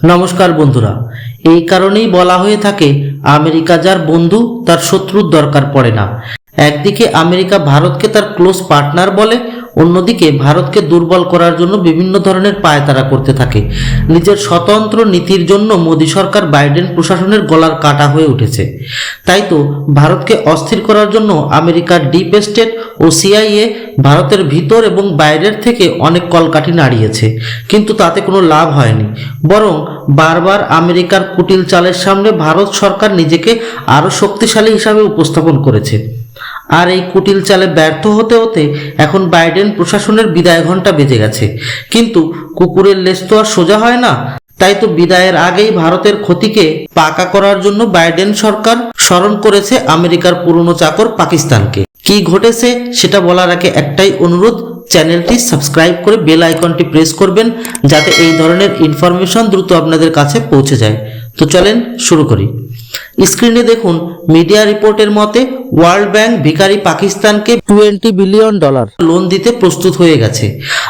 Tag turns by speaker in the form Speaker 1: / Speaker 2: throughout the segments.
Speaker 1: নমস্কার বন্ধুরা। এই কারণেই বলা হয়ে থাকে, আমেরিকা যার বন্ধু, তার শত্রুর দরকার পড়ে না। একদিকে আমেরিকা ভারতকে তার ক্লোজ পার্টনার বলে অন্যদিকে ভারতকে দুর্বল করার জন্য বিভিন্ন ধরনের পায়তারা করতে থাকে। নিজের স্বতন্ত্র নীতির জন্য মোদী সরকার বাইডেন প্রশাসনের গলার কাটা হয়ে উঠেছে। তাই তো ভারতকে অস্থির করার জন্য আমেরিকার ডিপ স্টেট ও সিআইএ ভারতের ভিতর এবং বাইরের থেকে অনেক কলকাঠি নাড়িয়েছে। কিন্তু তাতে কোনো লাভ হয়নি। বরং বারবার আমেরিকার কুটিল চালের সামনে ভারত সরকার নিজেকে আরও শক্তিশালী হিসাবে উপস্থাপন করেছে। আর এই কুটিল চালে ব্যর্থ হতে হতে এখন বাইডেন প্রশাসনের বিদায় ঘণ্টা বেজে গেছে। কিন্তু কুকুরের লেজ তো আর সোজা হয় না। তাই তো বিদায়ের আগেই ভারতের ক্ষতিকে পাকা করার জন্য বাইডেন সরকার স্মরণ করেছে আমেরিকার পুরনো চাকর পাকিস্তানকে। কি ঘটেছে সেটা বলার আগে একটাই অনুরোধ, চ্যানেলটি সাবস্ক্রাইব করে বেল আইকনটি প্রেস করবেন যাতে এই ধরনের ইনফরমেশন দ্রুত আপনাদের কাছে পৌঁছে যায়। তো চলেন শুরু করি। স্ক্রিনে দেখুন মিডিয়া রিপোর্টের মতে ওয়ার্ল্ড ব্যাংক ভিকারি পাকিস্তানকে টোয়েন্টি বিলিয়ন ডলার। লোন দিতে প্রস্তুত হয়ে গেছে।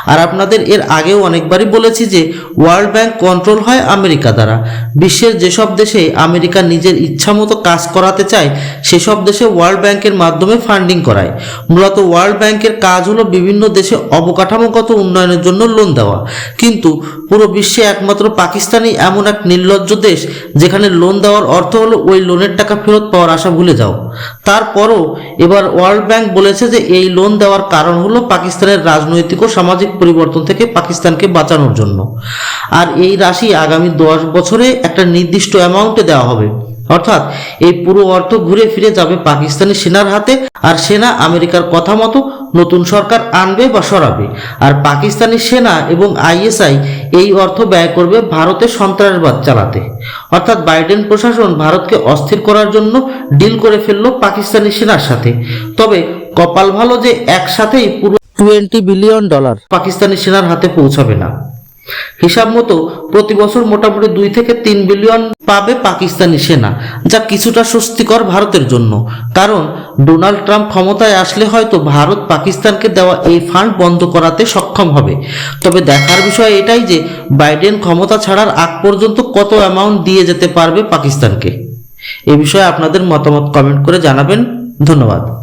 Speaker 1: আর আপনাদের এর আগেও অনেকবারই বলেছি যে ওয়ার্ল্ড ব্যাংক কন্ট্রোল হয় আমেরিকা দ্বারা। বিশ্বের যেসব দেশে আমেরিকা নিজের ইচ্ছামতো কাজ করাতে চায় সেসব দেশে ওয়ার্ল্ড ব্যাংকের মাধ্যমে ফান্ডিং করায়। মূলত ওয়ার্ল্ড ব্যাংকের কাজ হলো বিভিন্ন দেশে অবকাঠামোগত উন্নয়নের জন্য লোন দেওয়া। কিন্তু পুরো বিশ্বে একমাত্র পাকিস্তানই এমন এক নির্লজ্জ দেশ যেখানে লোন দেওয়ার অর্থ হলো ওই লোনের টাকা ফেরত পাওয়ার আশা ভুলে যাও। তারপরও এবার ওয়ার্ল্ড ব্যাংক বলেছে যে এই লোন দেওয়ার কারণ হলো পাকিস্তানের রাজনৈতিক ও সামাজিক পরিবর্তন থেকে পাকিস্তানকে বাঁচানোর জন্য। আর এই রাশি আগামী দশ বছরে একটা নির্দিষ্ট অ্যামাউন্টে দেওয়া হবে। অর্থাৎ এই পুরো অর্থ ঘুরে ফিরে যাবে পাকিস্তানি সেনার হাতে আর সেনা আমেরিকার কথা মতো নতুন সরকার আনবে বা সরাবে। আর পাকিস্তানি সেনা এবং আইএসআই এই অর্থ ব্যয় করবে ভারতে সন্ত্রাসবাদ চালাতে। অর্থাৎ বাইডেন প্রশাসন ভারতকে অস্থির করার জন্য ডিল করে ফেলল পাকিস্তানি সেনার সাথে। তবে কপাল ভালো যে একসাথেই পুরো টোয়েন্টি বিলিয়ন ডলার। পাকিস্তানি সেনার হাতে পৌঁছাবে না। হিসাব মতো প্রতি বছর মোটামুটি দুই থেকে তিন বিলিয়ন পাবে পাকিস্তানি সেনা, যা কিছুটা স্বস্তিকর ভারতের জন্য। কারণ, ডোনাল্ড ট্রাম্প ক্ষমতায় আসলে হয়তো ভারত পাকিস্তানকে দেওয়া এই ফান্ড বন্ধ করাতে সক্ষম হবে। তবে দেখার বিষয় এটাই যে, বাইডেন ক্ষমতা ছাড়ার আগ পর্যন্ত কত অ্যামাউন্ট দিয়ে যেতে পারবে পাকিস্তানকে। এ বিষয়ে আপনাদের মতামত কমেন্ট করে জানাবেন। ধন্যবাদ।